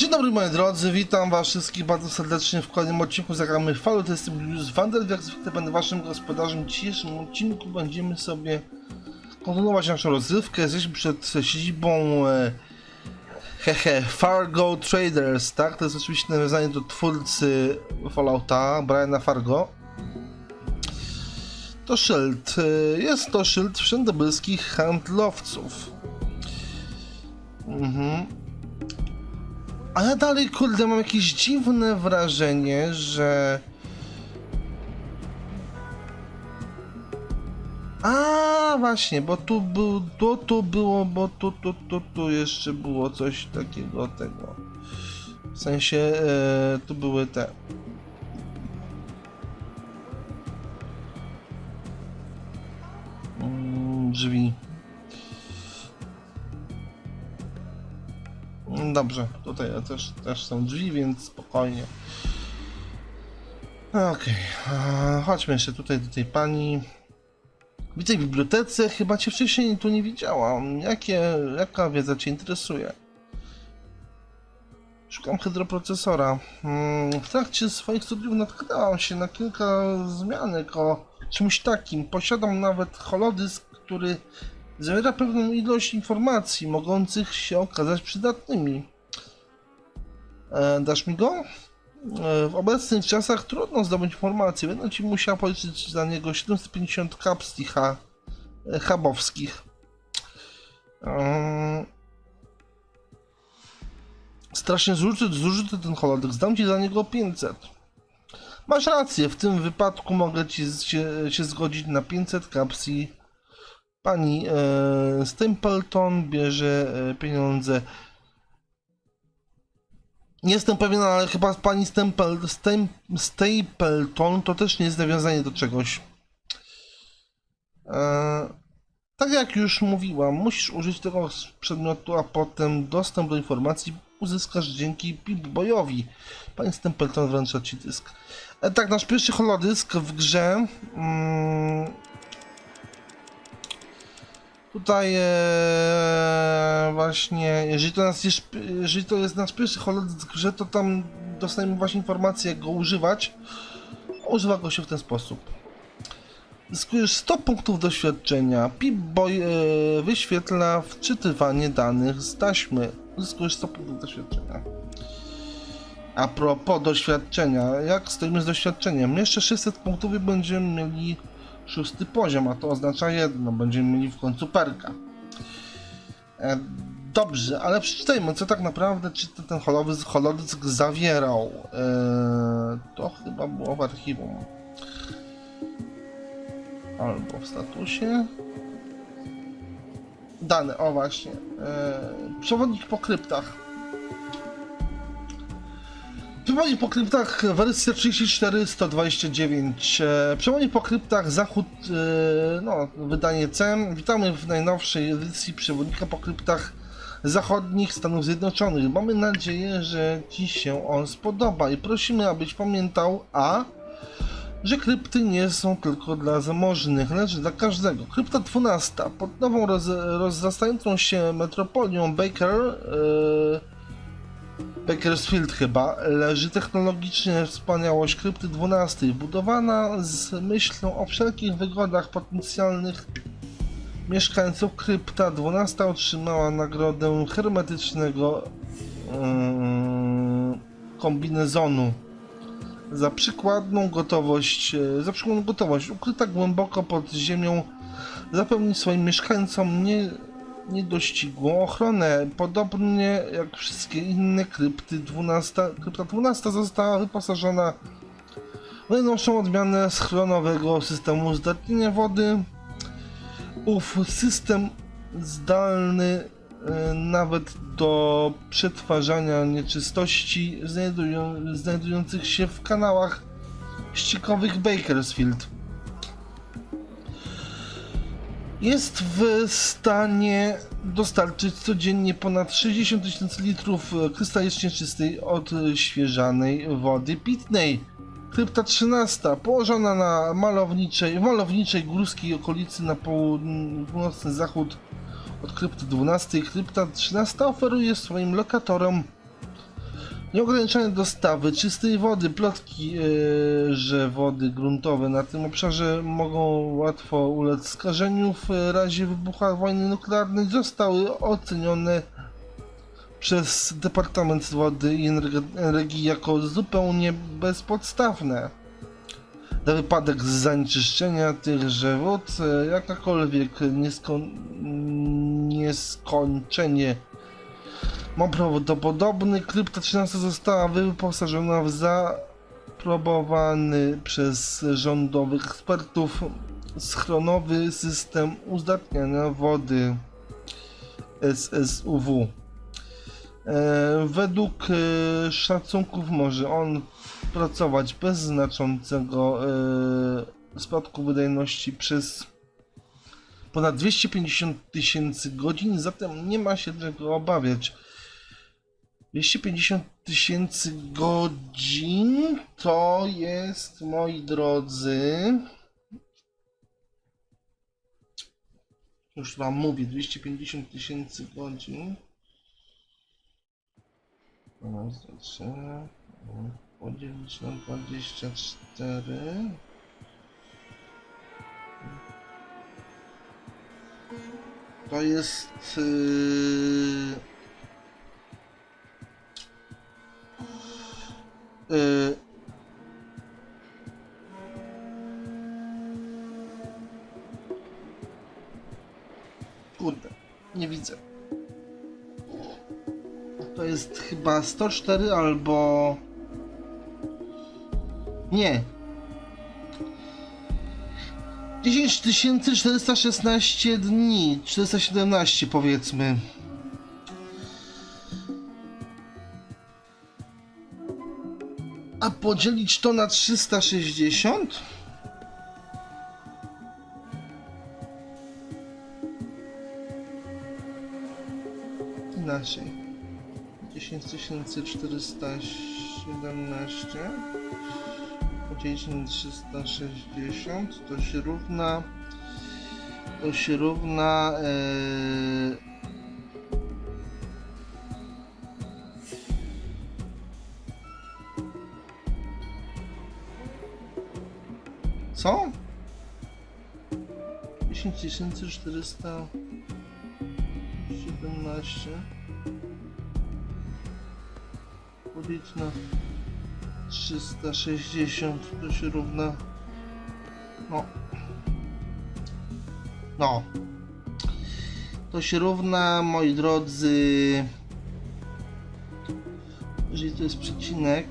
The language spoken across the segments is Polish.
Dzień dobry moi drodzy, witam was wszystkich bardzo serdecznie w kolejnym odcinku zagramy Falu. To jestem Julius Wander, jak zwykle będę waszym gospodarzem. W dzisiejszym odcinku będziemy sobie kontynuować naszą rozrywkę. Jesteśmy przed siedzibą e, hehe, Fargo Traders, tak? To jest oczywiście nawiązanie do twórcy Fallouta, Briana Fargo. To szyld. e, Jest to szyld wszędobylskich handlowców. Mhm. A ja dalej, kurde, mam jakieś dziwne wrażenie, że... A właśnie, bo tu był, to tu było, bo tu, tu, tu, tu jeszcze było coś takiego tego. W sensie, e, tu były te... Mm, drzwi. Dobrze, tutaj też, też są drzwi, więc spokojnie. Okej, okay. chodźmy jeszcze tutaj do tej pani. Widzę w bibliotece, chyba cię wcześniej tu nie widziałam. Jakie, jaka wiedza cię interesuje? Szukam hydroprocesora. Mm, W trakcie swoich studiów natknęłam się na kilka zmianek o czymś takim. Posiadam nawet holodysk, który zawiera pewną ilość informacji mogących się okazać przydatnymi. E, dasz mi go? E, w obecnych czasach trudno zdobyć informacje. Będę ci musiał policzyć za niego 750 kapsli ha, e, hubowskich. E, strasznie zużyty, zużyty ten holodysk. Dam ci za niego 500. Masz rację, w tym wypadku mogę ci się, się zgodzić na 500 kapsli Pani e, Stapleton bierze e, pieniądze. Nie jestem pewien, ale chyba pani Stemple, Stem, Stapleton to też nie jest nawiązanie do czegoś. E, tak jak już mówiłam, musisz użyć tego przedmiotu, a potem dostęp do informacji uzyskasz dzięki Pip-Boyowi. Pani Stempleton wręcza ci dysk. E, tak, nasz pierwszy holodysk w grze. Mm, Tutaj e, właśnie, jeżeli to, nas jest, jeżeli to jest nasz pierwszy holodysk w grze, to tam dostajemy właśnie informację, jak go używać. Używa go się w ten sposób. Zyskujesz 100 punktów doświadczenia. Pip-Boy e, wyświetla wczytywanie danych z taśmy. Zyskujesz 100 punktów doświadczenia. A propos doświadczenia, jak stoimy z doświadczeniem? Jeszcze 600 punktów i będziemy mieli szósty poziom, a to oznacza jedno, będziemy mieli w końcu perka. E, dobrze, ale przeczytajmy, co tak naprawdę czy ten, ten holodysk, holodysk zawierał. E, to chyba było w archiwum. Albo w statusie. Dane, o właśnie. E, przewodnik po kryptach. Przewodnik po kryptach wersja 34-129. E, po kryptach Zachód, e, no, wydanie C. Witamy w najnowszej edycji przewodnika po kryptach zachodnich Stanów Zjednoczonych. Mamy nadzieję, że Ci się on spodoba i prosimy, abyś pamiętał A, że krypty nie są tylko dla zamożnych, lecz dla każdego. Krypta 12 pod nową roz, rozrastającą się metropolią Baker e, Bakersfield chyba leży technologicznie wspaniałość krypty 12, budowana z myślą o wszelkich wygodach potencjalnych mieszkańców. Krypta 12 otrzymała nagrodę hermetycznego mm, kombinezonu za przykładną gotowość, e, za przykładną gotowość ukryta głęboko pod ziemią zapewnić swoim mieszkańcom nie niedościgłą ochronę. Podobnie jak wszystkie inne krypty, 12, krypta 12 została wyposażona w najnowszą odmianę schronowego systemu zdatnienia wody. Ów system zdalny e, nawet do przetwarzania nieczystości znajdują, znajdujących się w kanałach ściekowych Bakersfield. Jest w stanie dostarczyć codziennie ponad 60 tysięcy litrów e, krystalicznie czystej, odświeżanej wody pitnej. Krypta 13, położona na malowniczej, malowniczej górskiej okolicy na północny zachód od krypty 12. Krypta 13 oferuje swoim lokatorom Nieograniczone dostawy czystej wody, plotki, e, że wody gruntowe na tym obszarze mogą łatwo ulec skażeniu w razie wybuchu wojny nuklearnej zostały ocenione przez Departament Wody i Energii jako zupełnie bezpodstawne. Na wypadek zanieczyszczenia tychże wód, e, jakakolwiek niesko- nieskończenie ma prawdopodobny krypta 13 została wyposażona w zaaprobowany przez rządowych ekspertów schronowy system uzdatniania wody SSUW. E, według e, szacunków może on pracować bez znaczącego e, spadku wydajności przez ponad 250 tysięcy godzin, zatem nie ma się czego obawiać. 250 tysięcy godzin to jest, moi drodzy, już wam mówię, 250 tysięcy godzin. Podzielić na 24. To jest... Yy... Yy... Kurde, nie widzę. To jest chyba 104 albo... Nie. 10 416 dni, 417 powiedzmy. Podzielić to na 360? Inaczej. 10 417 podzielić na 360 to się równa to się równa e, co? 10 417 podzielić na 360 to się równa. No. No. To się równa moi drodzy. Jeżeli to jest przecinek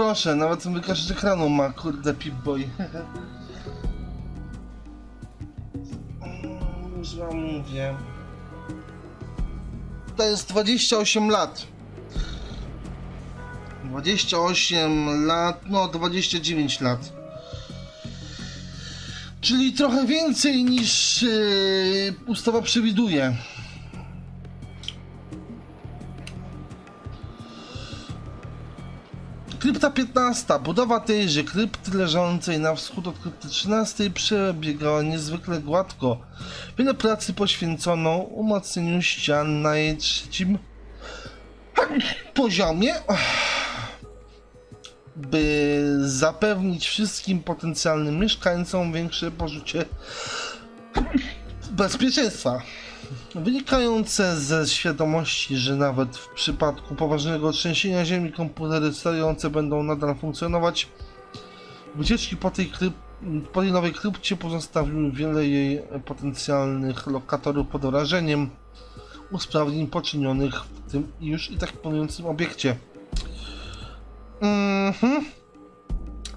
proszę, nawet wykaż ekranu ma, kurde Pip-Boy. Już wam mówię. To jest 28 lat. 28 lat, no 29 lat. Czyli trochę więcej niż yy, ustawa przewiduje. Krypta 15. Budowa tejże krypty leżącej na wschód od krypty 13 przebiegała niezwykle gładko. Wiele pracy poświęcono umocnieniu ścian na jej trzecim poziomie, by zapewnić wszystkim potencjalnym mieszkańcom większe poczucie bezpieczeństwa. Wynikające ze świadomości, że nawet w przypadku poważnego trzęsienia ziemi komputery sterujące będą nadal funkcjonować, wycieczki po tej, kryp po tej nowej krypcie pozostawiły wiele jej potencjalnych lokatorów pod wrażeniem usprawnień poczynionych w tym już i tak płonującym obiekcie. Mhm.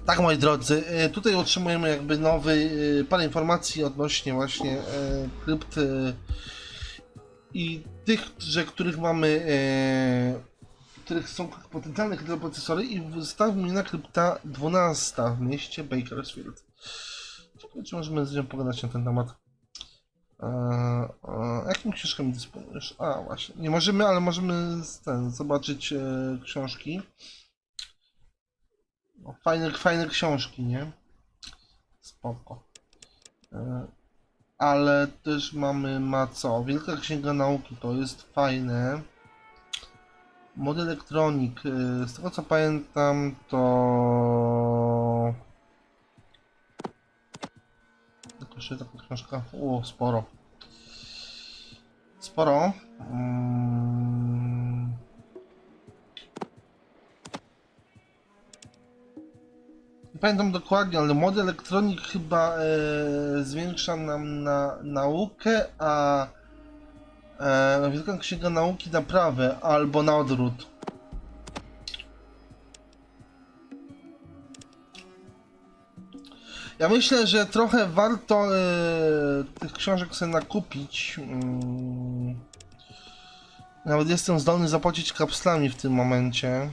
Tak, moi drodzy, e, tutaj otrzymujemy jakby nowy, e, parę informacji odnośnie właśnie e, krypt e, i tych, że których mamy których są potencjalne hydroprocesory i wystawił mnie na krypta 12 w mieście Bakersfield. Ciekawe, czy możemy z nią pogadać na ten temat. Eee, jakim książkami dysponujesz? A, właśnie. Nie możemy, ale możemy ten, zobaczyć e, książki. Fajne, fajne książki, nie? Spoko. E, ale też mamy, ma co? Wielka Księga Nauki, to jest fajne. Mod elektronik, e, z tego co pamiętam, to... Jeszcze taka książka, o, sporo. Sporo. Mm. Pamiętam dokładnie, ale mod elektronik chyba e, zwiększa nam na naukę, a e, Wielka Księga Nauki naprawę, albo na odwrót. Ja myślę, że trochę warto e, tych książek sobie nakupić. Mm. Nawet jestem zdolny zapłacić kapslami w tym momencie.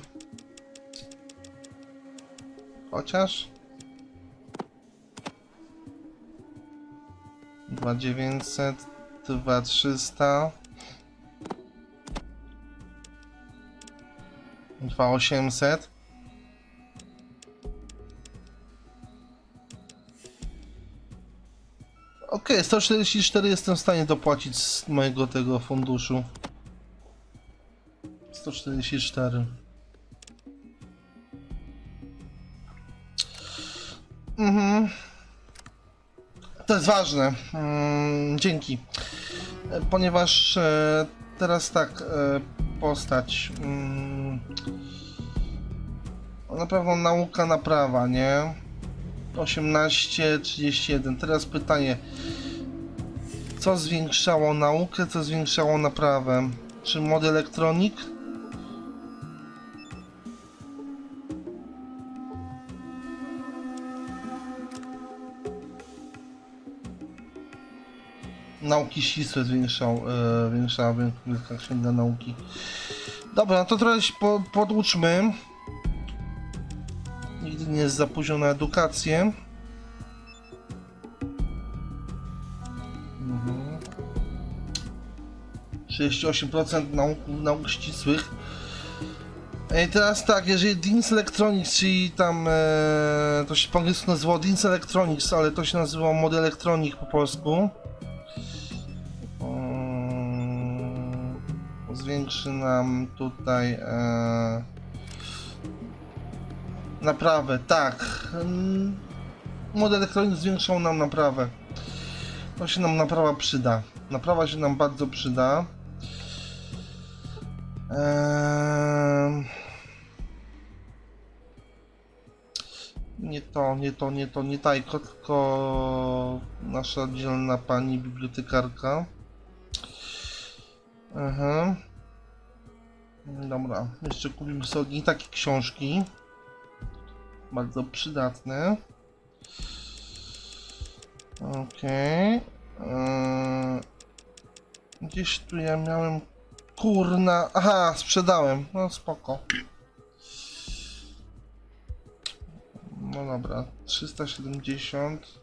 Chociaż. 2900, 2300. 2800. Okej, 144 jestem w stanie dopłacić z mojego tego funduszu. 144. ważne. Mm, dzięki. Ponieważ e, teraz tak, e, postać. Mm, na pewno nauka naprawa, nie? 18, 31. Teraz pytanie. Co zwiększało naukę, co zwiększało naprawę? Czy mod elektronik? Nauki ścisłe zwiększał, e, zwiększała wiel- Wielka Księga Nauki. Dobra, no to trochę się po. Nigdy nie jest za późno na edukację. Mhm. 68% nauk, nauk ścisłych. I teraz tak, jeżeli DINS Electronics, czyli tam e, to się po angielsku nazywało DINS Electronics, ale to się nazywało Mod Electronic po polsku. Zwiększy nam tutaj e, naprawę, tak. Mm, Mod Electronics zwiększał nam naprawę. To się nam naprawa przyda. Naprawa się nam bardzo przyda. Eee... Nie to, nie to, nie to, nie Tajko, tylko nasza dzielna pani bibliotekarka. Aha. Dobra, jeszcze kupimy sobie takie książki. Bardzo przydatne. Okej. Eee, Gdzieś tu ja miałem kurna. Aha, sprzedałem. No spoko. No dobra, 370.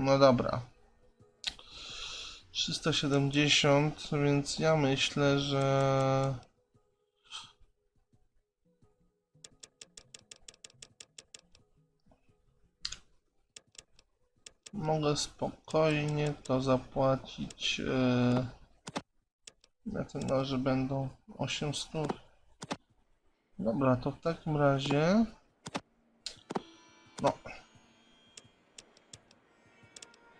No dobra. 370, więc ja myślę, że mogę spokojnie to zapłacić. Yy, na ten że będą 800. Dobra, to w takim razie. No.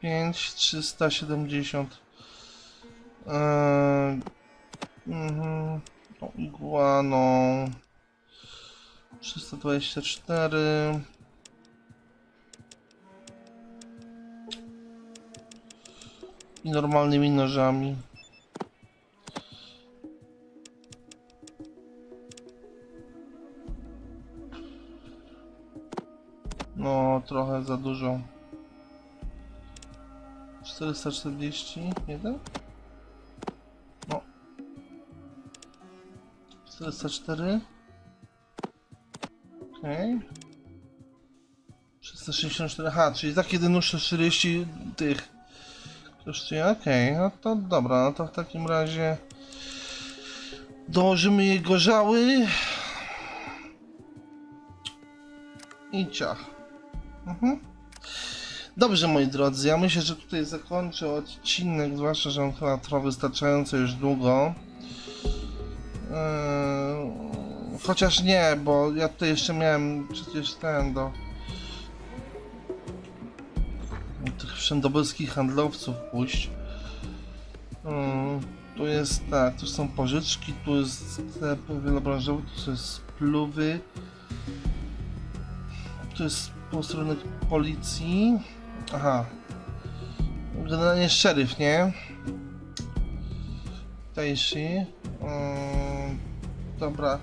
5 370. Yy, mhm. Tą igłaną. 324. I normalnymi nożami. No, trochę za dużo. 441? No. 404. Okej. Okay. 364, aha, czyli tak jedynie 40 tych kosztuje, okej, no to dobra, no to w takim razie dołożymy jego żały i ciach. Mhm. Dobrze moi drodzy, ja myślę, że tutaj zakończę odcinek, zwłaszcza, że on chyba trwa wystarczająco już długo. Eee, chociaż nie, bo ja tutaj jeszcze miałem przecież ten do tych wszędobylskich handlowców pójść. Mm, tu jest tak, tu są pożyczki, tu jest sklep wielobranżowy, tu jest spluwy. Tu jest po stronę policji. Aha. Generalnie szeryf, nie? Tajszy. Mm, dobra.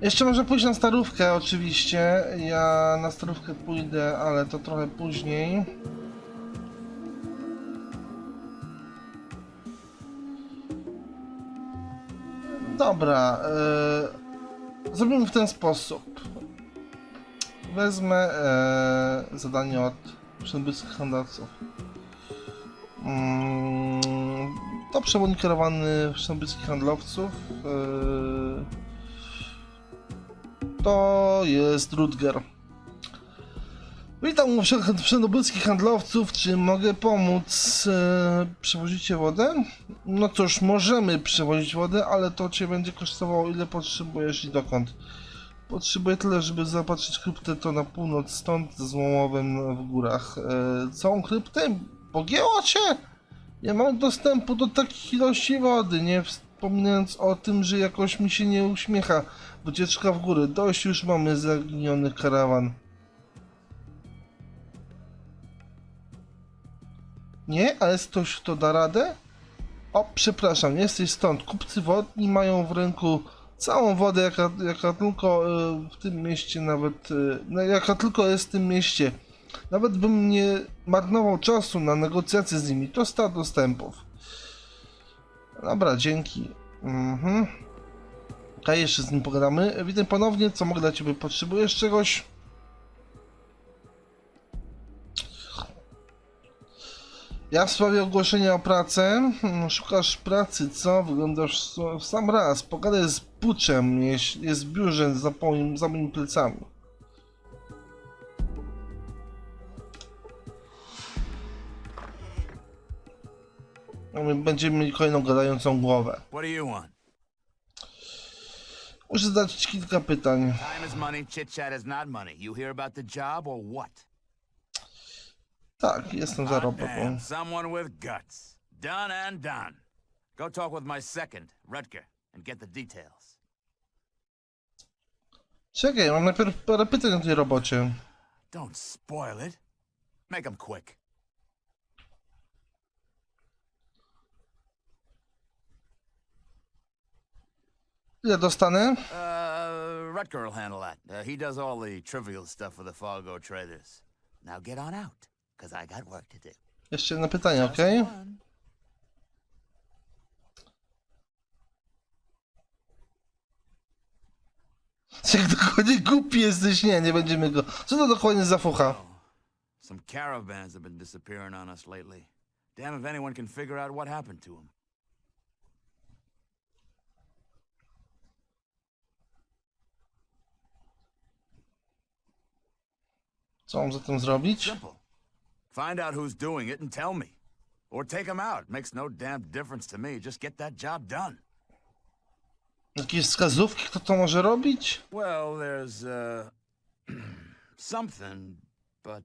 Jeszcze może pójść na starówkę, oczywiście. Ja na starówkę pójdę, ale to trochę później. Dobra. Yy, zrobimy w ten sposób. Wezmę e, zadanie od przybysłych handlowców. Mm, to przewodnik kierowany przybysłych handlowców. E, to jest Rutger. Witam wszędobylskich handlowców. Czy mogę pomóc? E, przewozicie wodę? No cóż, możemy przewozić wodę, ale to cię będzie kosztowało ile potrzebujesz i dokąd. Potrzebuję tyle, żeby zapatrzyć kryptę to na północ stąd z Łomowem w górach. E, całą kryptę? Pogięło cię? Nie mam dostępu do takich ilości wody, nie wspominając o tym, że jakoś mi się nie uśmiecha wycieczka w góry. Dość już mamy zaginionych karawan. Nie? Ale ktoś, kto da radę? O, przepraszam, jesteś stąd. Kupcy wodni mają w ręku całą wodę, jaka, jaka tylko y, w tym mieście nawet, y, no, jaka tylko jest w tym mieście. Nawet bym nie marnował czasu na negocjacje z nimi, to sta dostępów. Dobra, dzięki. Mhm. A jeszcze z nim pogadamy. Witam ponownie, co mogę dla ciebie? Potrzebujesz czegoś? Ja w sprawie ogłoszenia o pracę. Hmm, Szukasz pracy, co? Wyglądasz w sam raz. Pogadaj z Puczem, jest, jest w biurze za moim, za moimi plecami. My Będziemy mieli kolejną gadającą głowę. Muszę zadać kilka pytań. Time is money, chit chat is not money. You hear about the job or what? Tak, jestem za robotą. someone with guts. Done and done. Go talk with my second, Rutger, and get the details. Czekaj, mam najpierw parę pytań o tej robocie. Don't spoil it. Make them quick. Ile dostanę? Uh, Rutger will handle that. Uh, he does all the trivial stuff for the Fargo traders. Now get on out, because I got work to do. Jeszcze jedno pytanie, one. Jak dokładnie głupi jesteś? Nie, nie będziemy go. Co to dokładnie za fucha? Oh, some caravans have been disappearing on us lately. Damn if anyone can figure out what happened to them. Co mam zatem zrobić? Simple. Find out who's doing it and tell me. Or take them out. Makes no damn difference to me. Just get that job done. Jakieś wskazówki, kto to może robić? Well, there's, uh, something, but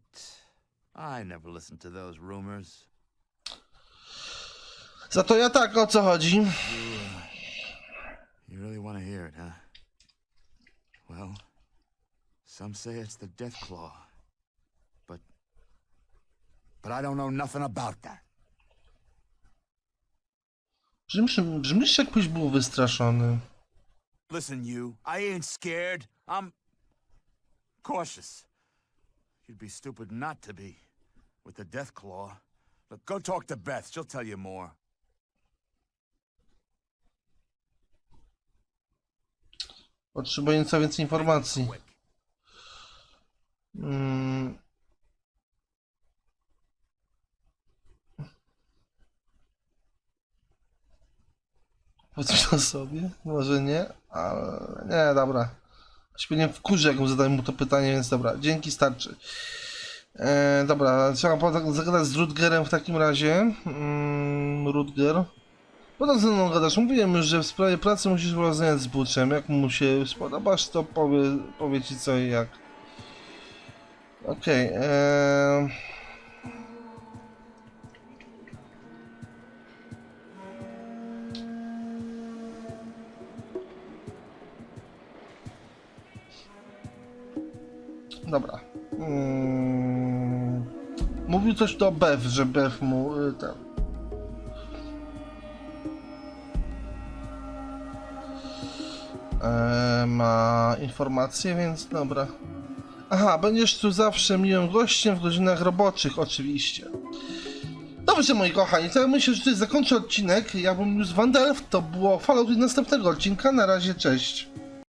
I never listen to those rumors. Za to ja tak, o co chodzi? You really want to hear it, huh? Well, some say it's the Death Claw. But. I don't know nothing about that. Brzmisz, brzmisz jakbyś był wystraszony. Listen, you, I ain't scared. I'm cautious. You'd be stupid not to be with the Death Claw. Look, go talk to Beth. She'll tell you more. Potrzebuję nieco więcej informacji. Powiedz to sobie? Może nie, ale nie, dobra. Się nie wkurzy, jak mu zadałem mu to pytanie, więc dobra, dzięki, starczy. E, dobra, trzeba potem zagadać z Rutgerem w takim razie. Mm, Rutger. Potem ze mną gadasz. Mówiłem już, że w sprawie pracy musisz porozmawiać z Butchem. Jak mu się spodobasz, to powie, powie ci co i jak. Okej. eee... Dobra. Mm. Mówił coś do Bev, że Bev mu y, ten. E, ma informacje, więc dobra. Aha, będziesz tu zawsze miłym gościem w godzinach roboczych, oczywiście. Dobrze, moi kochani, to ja myślę, że tutaj zakończę odcinek. Ja bym już Wandelf, to było follow do następnego odcinka. Na razie, cześć.